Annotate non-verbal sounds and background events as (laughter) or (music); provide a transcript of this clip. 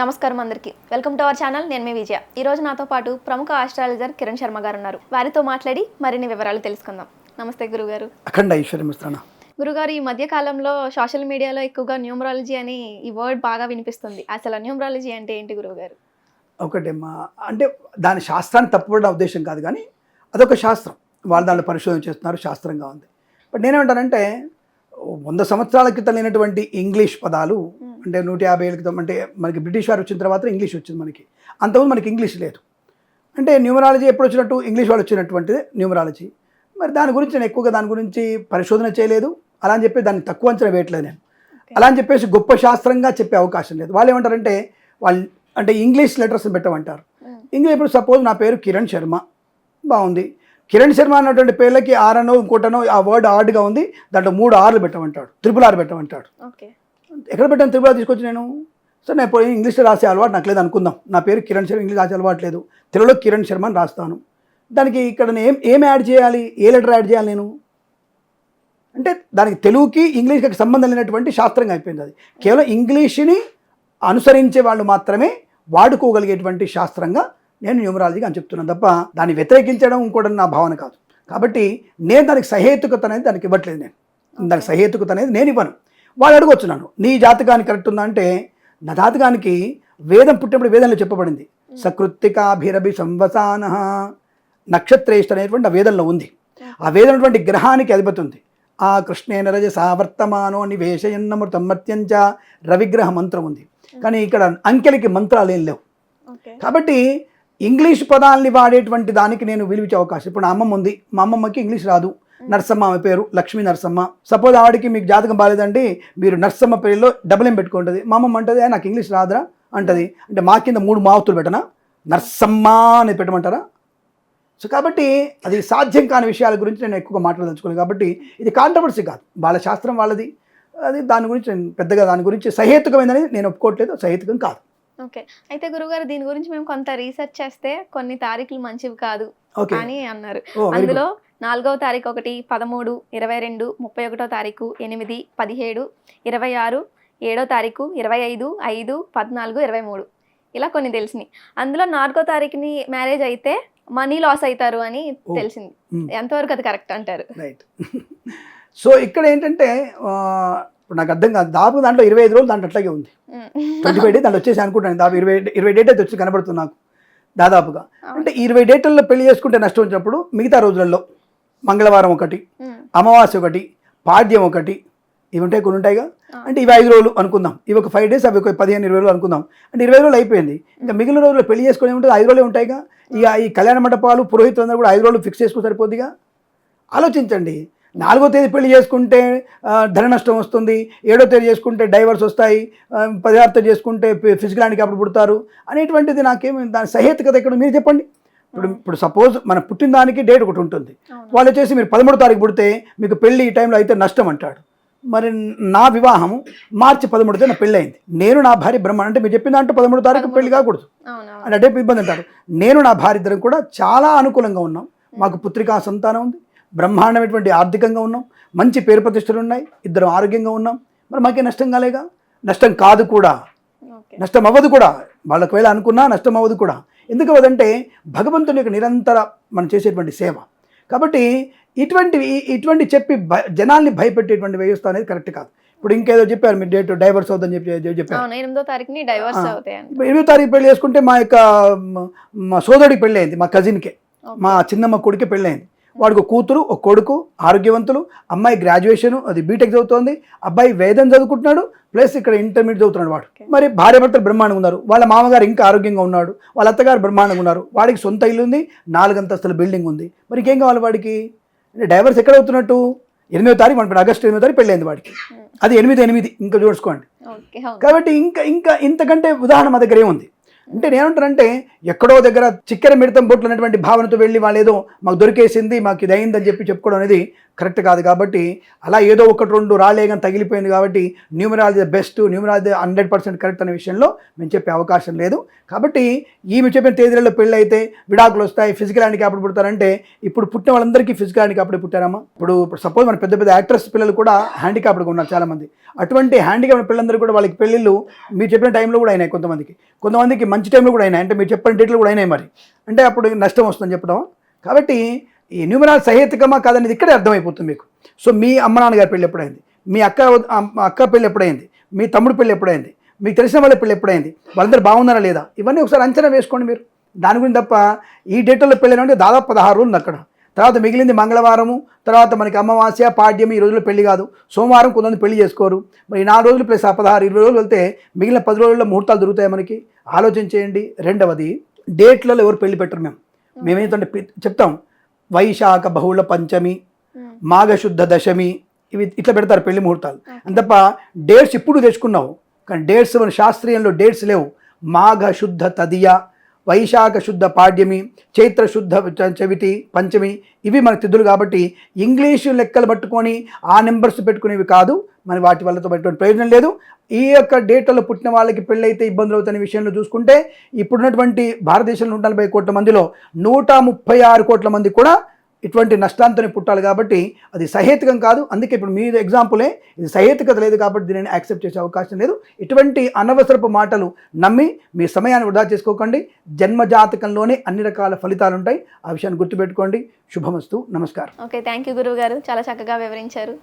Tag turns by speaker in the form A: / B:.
A: నమస్కారం అందరికీ. Welcome to our channel నేను మీ విజయ. ఈ రోజు నాతో పాటు ప్రముఖ ఆస్ట్రాలజర్ కిరణ్ శర్మ గారు ఉన్నారు. వారితో మాట్లాడి మరిన్ని వివరాలు తెలుసుకుందాం. నమస్తే గురుగారు.
B: అఖండ ఐశ్వర్యం ఇస్తాను
A: గురుగారు ఈ మధ్య కాలంలో సోషల్ మీడియాలో ఎక్కువగా న్యూమరాలజీ అని ఈ వర్డ్ బాగా వినిపిస్తుంది. అసలు న్యూమరాలజీ అంటే ఏంటి గురువుగారు
B: ఒకటేమ్మా అంటే దాని శాస్త్రాన్ని తప్పుపడిన ఉద్దేశం కాదు కానీ అదొక శాస్త్రం. వాళ్ళు దాంట్లో పరిశోధన చేస్తున్నారు శాస్త్రంగా ఉంది. బట్ నేనేమంటానంటే వంద సంవత్సరాల క్రితం లేనటువంటి ఇంగ్లీష్ పదాలు అంటే నూట యాభై ఏళ్ళ క్రితం అంటే మనకి బ్రిటిష్ వారు వచ్చిన తర్వాత ఇంగ్లీష్ వచ్చింది మనకి. అంతకుముందు మనకి ఇంగ్లీష్ లేదు. అంటే న్యూమరాలజీ ఎప్పుడు వచ్చినట్టు ఇంగ్లీష్ వాళ్ళు వచ్చినటువంటిది న్యూమరాలజీ. మరి దాని గురించి నేను ఎక్కువగా దాని గురించి పరిశోధన చేయలేదు. అలా అని చెప్పి దాన్ని తక్కువ అంచనా వేయట్లేదు నేను. అలా అని చెప్పేసి గొప్ప శాస్త్రంగా చెప్పే అవకాశం లేదు. వాళ్ళు ఏమంటారంటే వాళ్ళు అంటే ఇంగ్లీష్ లెటర్స్ పెట్టమంటారు. ఇంగ్లీష్ ఇప్పుడు సపోజ్ నా పేరు కిరణ్ శర్మ. బాగుంది. కిరణ్ శర్మ అన్నటువంటి పేర్లకి ఆరనో ఇంకోటనో ఆ వర్డ్ ఆర్డ్గా ఉంది. దాంట్లో మూడు ఆర్లు పెట్టమంటాడు. త్రిపుల్ ఆర్ పెట్టమంటాడు.
A: ఓకే.
B: ఎక్కడ పెట్టాను తెలుగులో తీసుకొచ్చి నేను? సరే నేను పోయి ఇంగ్లీష్లో రాసే అలవాటు నాకు లేదు అనుకుందాం. నా పేరు కిరణ్ శర్మ ఇంగ్లీష్ రాసే అలవాటు లేదు. తెలుగులో కిరణ్ శర్మ అని రాస్తాను. దానికి ఇక్కడ నేను ఏం ఏం యాడ్ చేయాలి? ఏ లెటర్ యాడ్ చేయాలి నేను? అంటే దానికి తెలుగుకి ఇంగ్లీష్కి సంబంధం లేనటువంటి శాస్త్రంగా అయిపోయింది అది. కేవలం ఇంగ్లీష్ని అనుసరించే వాళ్ళు మాత్రమే వాడుకోగలిగేటువంటి శాస్త్రంగా నేను న్యూమరాలజీగా అని చెప్తున్నాను. తప్ప దాన్ని వ్యతిరేకించడం కూడా నా భావన కాదు. కాబట్టి నేను దానికి సహేతుకత అనేది దానికి ఇవ్వట్లేదు నేను. దానికి సహేతుకత అనేది నేను ఇవ్వను. వాళ్ళు అడగొచ్చు నన్ను నీ జాతకానికి కరెక్ట్ ఉందా అంటే నా జాతకానికి వేదం పుట్టినప్పుడు వేదంలో చెప్పబడింది. సకృత్తికాభిరభి సంవసాన నక్షత్రేష్ట అనేటువంటి ఆ వేదంలో ఉంది. ఆ వేదనటువంటి గ్రహానికి అధిపతి ఉంది. ఆ కృష్ణేన రజ సావర్తమానో నివేశయన్నమృతం మత్యంచ రవిగ్రహ మంత్రం ఉంది. కానీ ఇక్కడ అంకెలకి మంత్రాలు ఏం లేవు. కాబట్టి ఇంగ్లీష్ పదాలని వాడేటువంటి దానికి నేను విలువించే అవకాశం. ఇప్పుడు నా అమ్మమ్మ ఉంది. మా అమ్మమ్మకి ఇంగ్లీష్ రాదు. నర్సమ్మ ఆమె పేరు లక్ష్మీ నర్సమ్మ. సపోజ్ ఆవిడకి మీకు జాతకం బాగాలేదండి మీరు నర్సమ్మ పేరులో డబుల్ ఏం పెట్టుకుంటుంది. మా అమ్మమ్మ అంటది "ఏ, నాకు ఇంగ్లీష్ రాదురా అంటది. అంటే మా కింద మూడు మావతులు పెట్టనా? నర్సమ్మ అని పెట్టమంటారా? సో కాబట్టి అది సాధ్యం కాని విషయాల గురించి నేను ఎక్కువగా మాట్లాడదలుచుకోలేదు. కాబట్టి ఇది కాంట్రవర్సీ కాదు. వాళ్ళ శాస్త్రం వాళ్ళది. అది దాని గురించి నేను పెద్దగా దాని గురించి సహేతుకమైనది నేను ఒప్పుకోవట్లేదు. సహేతుకం కాదు.
A: ఓకే. అయితే గురుగారు దీని గురించి మేము కొంత రీసెర్చ్ చేస్తే కొన్ని తారీఖులు మంచివి కాదు అని అన్నారు. అందులో నాలుగవ తారీఖు ఒకటి పదమూడు ఇరవై రెండు ముప్పై ఒకటో తారీఖు ఎనిమిది పదిహేడు ఇరవై ఆరు ఏడో తారీఖు ఇరవై ఐదు ఐదు పద్నాలుగు ఇరవై మూడు. ఇలా కొన్ని తెలిసినాయి. అందులో నాలుగో తారీఖుని మ్యారేజ్ అయితే మనీ లాస్ అవుతారు అని. తెలిసింది. ఎంతవరకు అది కరెక్ట్ అంటారు?
B: రైట్. (laughs) సో ఇక్కడ ఏంటంటే ఇప్పుడు నాకు అర్థం కాదు. దాదాపు దాంట్లో ఇరవై ఐదు రోజులు దాంట్లో అట్లాగే ఉంది. ట్వంటీ ఫైవ్ డేట్ దాంట్లో వచ్చేసి అనుకుంటాను. దాదాపు ఇరవై ఇరవై డేట్ అయితే వచ్చి కనబడుతుంది నాకు. దాదాపుగా. అంటే ఇరవై డేట్లలో పెళ్ళి చేసుకుంటే నష్టం వచ్చినప్పుడు మిగతా రోజులలో. మంగళవారం ఒకటి. అమావాస్య ఒకటి పాడ్యం ఒకటి ఇవి ఉంటాయి కొన్ని ఉంటాయిగా. అంటే ఇవి ఐదు రోజులు అనుకుందాం. ఇవి ఒక ఫైవ్ డేస్ అవి ఒక పదిహేను ఇరవై రోజులు అనుకుందాం. అంటే ఇరవై రోజులు అయిపోయింది. ఇంకా మిగిలిన రోజులు పెళ్ళి చేసుకుని ఉంటుంది ఐదు రోజులే ఉంటాయిగా. ఇక ఈ కళ్యాణ మండపాలు పురోహితులు అందరూ కూడా ఐదు రోజులు ఫిక్స్ చేసుకుని సరిపోద్దిగా. ఆలోచించండి. నాలుగో తేదీ పెళ్ళి చేసుకుంటే ధన నష్టం వస్తుంది. ఏడో తేదీ చేసుకుంటే డైవర్స్ వస్తాయి. పదిహారు తేదీ చేసుకుంటే ఫిజికల్ హ్యాండికి అప్పుడు పుడతారు. అనేటువంటిది నాకేమి దాని సహేతుకత ఎక్కడ మీరు చెప్పండి. ఇప్పుడు ఇప్పుడు సపోజ్ మన పుట్టిన దానికి డేట్ ఒకటి ఉంటుంది. వాళ్ళు వచ్చేసి మీరు పదమూడో తారీఖు పుడితే మీకు పెళ్ళి ఈ టైంలో అయితే నష్టం అంటాడు. మరి నా వివాహం మార్చి పదమూడుతో నా పెళ్ళి అయింది. నేను నా భార్య బ్రహ్మ అంటే మీరు చెప్పిన దాంట్లో పదమూడో తారీఖు పెళ్ళి కాకూడదు.
A: అవునవును
B: అంటే ఇబ్బంది అంటారు. నేను నా భార్య ఇద్దరం కూడా చాలా అనుకూలంగా ఉన్నాం. మాకు పుత్రికా సంతానం ఉంది. బ్రహ్మాండమైనటువంటి ఆర్థికంగా ఉన్నాం. మంచి పేరు ప్రతిష్టలు ఉన్నాయి. ఇద్దరం ఆరోగ్యంగా ఉన్నాం. మరి మాకే నష్టం కాలేగా? నష్టం కాదు కూడా. నష్టం అవ్వదు కూడా. వాళ్ళకి వేళ అనుకున్నా నష్టం అవ్వదు కూడా. ఎందుకు అవ్వదంటే భగవంతుని యొక్క నిరంతర మనం చేసేటువంటి సేవ. కాబట్టి ఇటువంటివి ఇటువంటి చెప్పి భ జనాల్ని భయపెట్టేటువంటి వ్యవస్థ అనేది కరెక్ట్ కాదు. ఇప్పుడు ఇంకేదో చెప్పారు మీరు డేట్ డైవర్స్ అవుతుందని చెప్పి చెప్పారు.
A: ఎనిమిదో తారీఖుని డైవర్స్
B: ఇప్పుడు ఎనిమిదో తారీఖు పెళ్ళి చేసుకుంటే మా యొక్క మ- సోదరుడికి పెళ్ళి అయింది మా కజిన్కే. మా చిన్నమ్మ కొడుకు పెళ్ళి అయింది వాడికి ఒక కూతురు ఒక కొడుకు ఆరోగ్యవంతులు అమ్మాయి గ్రాడ్యుయేషన్ అది బీటెక్ చదువుతోంది అబ్బాయి వేదం చదువుకుంటున్నాడు ప్లస్ ఇక్కడ ఇంటర్మీడియట్ చదువుతున్నాడు వాడు. మరి భార్య భర్తలు బ్రహ్మాండంగా ఉన్నారు. వాళ్ళ మామగారు ఇంకా ఆరోగ్యంగా ఉన్నాడు. వాళ్ళ అత్తగారు బ్రహ్మాండంగా ఉన్నారు. వాడికి సొంత ఇల్లు ఉంది నాలుగు అంతస్తుల బిల్డింగ్ ఉంది. మరి ఇంకేం కావాలి వాడికి? అంటే డైవర్స్ ఎక్కడ అవుతున్నట్టు? ఎనిమిదో తారీఖు మన ఆగస్టు ఎనిమిదో తారీఖు పెళ్ళైంది వాడికి.
A: మ్.
B: అది ఎనిమిది ఎనిమిది ఇంకా చూసుకోండి. కాబట్టి ఇంకా ఇంకా ఇంతకంటే ఉదాహరణ మా దగ్గర ఏముంది? అంటే నేనేమంటానంటే ఎక్కడో దగ్గర చిక్కెర మిడతం బొట్లు అనేటువంటి భావనతో వెళ్ళి వాళ్ళు ఏదో మాకు దొరికేసింది మాకు ఇది అయిందని చెప్పి చెప్పుకోవడం అనేది కరెక్ట్ కాదు కాబట్టి అలా ఏదో ఒకటి రెండు రాలేగా తగిలిపోయింది కాబట్టి numerology best numerology hundred percent correct అనే విషయంలో మేము చెప్పే అవకాశం లేదు. కాబట్టి ఈమె చెప్పిన తేదీలలో పెళ్ళి అయితే విడాకులు వస్తాయి ఫిజికల్ హ్యాండిక్యాప్ అప్పుడు పుడతారంటే ఇప్పుడు పుట్టిన వాళ్ళందరికీ ఫిజికల్ హ్యాండ్ అప్పుడే పుట్టారమ్మా. ఇప్పుడు సపోజ్ మన పెద్ద పెద్ద యాక్ట్రెస్ పిల్లలు కూడా హ్యాండిక్యాప్డ్గా ఉన్నారు చాలామంది. అటువంటి హ్యాండిక్యాప్ పిల్లలందరూ కూడా వాళ్ళకి పెళ్ళిళ్ళు మీరు చెప్పిన టైంలో కూడా అయినాయి కొంతమందికి. కొంతమందికి మంచి టైంలో కూడా అయినాయి. అంటే మీరు చెప్పిన డేట్లు కూడా అయినాయి మరి. అంటే అప్పుడు నష్టం వస్తుందని చెప్పడం. కాబట్టి ఈ న్యూమరాల్ సహేతుకమా కాదనేది ఇక్కడే అర్థమైపోతుంది మీకు. సో మీ అమ్మ నాన్నగారి పెళ్ళి ఎప్పుడైంది? మీ అక్క అక్క పెళ్ళి ఎప్పుడైంది? మీ తమ్ముడు పెళ్ళి ఎప్పుడైంది? మీకు తెలిసిన వాళ్ళ పెళ్ళి ఎప్పుడైంది? వాళ్ళందరూ బాగున్నారా లేదా? ఇవన్నీ ఒకసారి అంచనా వేసుకోండి మీరు. దాని గురించి తప్ప ఈ డేట్లో పెళ్ళి అంటే దాదాపు పదహారు రోజులు ఉంది అక్కడ. తర్వాత మిగిలింది మంగళవారము తర్వాత మనకి అమావాస్య పాడ్యం ఈ రోజుల్లో పెళ్ళి కాదు. సోమవారం కొంతమంది పెళ్ళి చేసుకోరు. మరి ఈ నాలుగు రోజులు ప్లస్ పదహారు ఇరవై రోజులు వెళ్తే మిగిలిన పది రోజుల్లో ముహూర్తాలు దొరుకుతాయి మనకి. ఆలోచన చేయండి. రెండవది డేట్లలో ఎవరు పెళ్ళి పెట్టరు మేము. మేమేంటంటే చెప్తాం. వైశాఖ బహుళ పంచమి మాఘశుద్ధ దశమి ఇవి ఇట్లా పెడతారు పెళ్ళి ముహూర్తాలు. అంత తప్ప డేట్స్ ఇప్పుడు తెచ్చుకున్నావు? కానీ డేట్స్ మన శాస్త్రీయంలో డేట్స్ లేవు. మాఘ శుద్ధ తదియ వైశాఖ శుద్ధ పాడ్యమి చైత్ర శుద్ధ చవితి పంచమి ఇవి మన తిథులు కాబట్టి ఇంగ్లీషు లెక్కలు పట్టుకొని ఆ నెంబర్స్ పెట్టుకునేవి కాదు. మరి వాటి వల్లతో ఎటువంటి ప్రయోజనం లేదు. ఈ యొక్క డేట్లలో పుట్టిన వాళ్ళకి పెళ్ళైతే ఇబ్బందులు అవుతున్న విషయంలో చూసుకుంటే ఇప్పుడున్నటువంటి భారతదేశంలో నూట నలభై కోట్ల మందిలో నూట ముప్పై ఆరు కోట్ల మంది కూడా ఇటువంటి నష్టాంతరం పుట్టాలి కాబట్టి అది సహేతుకం కాదు. అందుకే ఇప్పుడు మీ ఎగ్జాంపులే ఇది సహేతుకత లేదు కాబట్టి దీనిని యాక్సెప్ట్ చేసే అవకాశం లేదు. ఇటువంటి అనవసరపు మాటలు నమ్మి మీ సమయాన్ని వృధా చేసుకోకండి. జన్మజాతకంలోనే అన్ని రకాల ఫలితాలు ఉంటాయి ఆ విషయాన్ని గుర్తుపెట్టుకోండి. శుభమస్తు. నమస్కారం.
A: ఓకే థ్యాంక్ యూ గురువు గారు చాలా చక్కగా వివరించారు.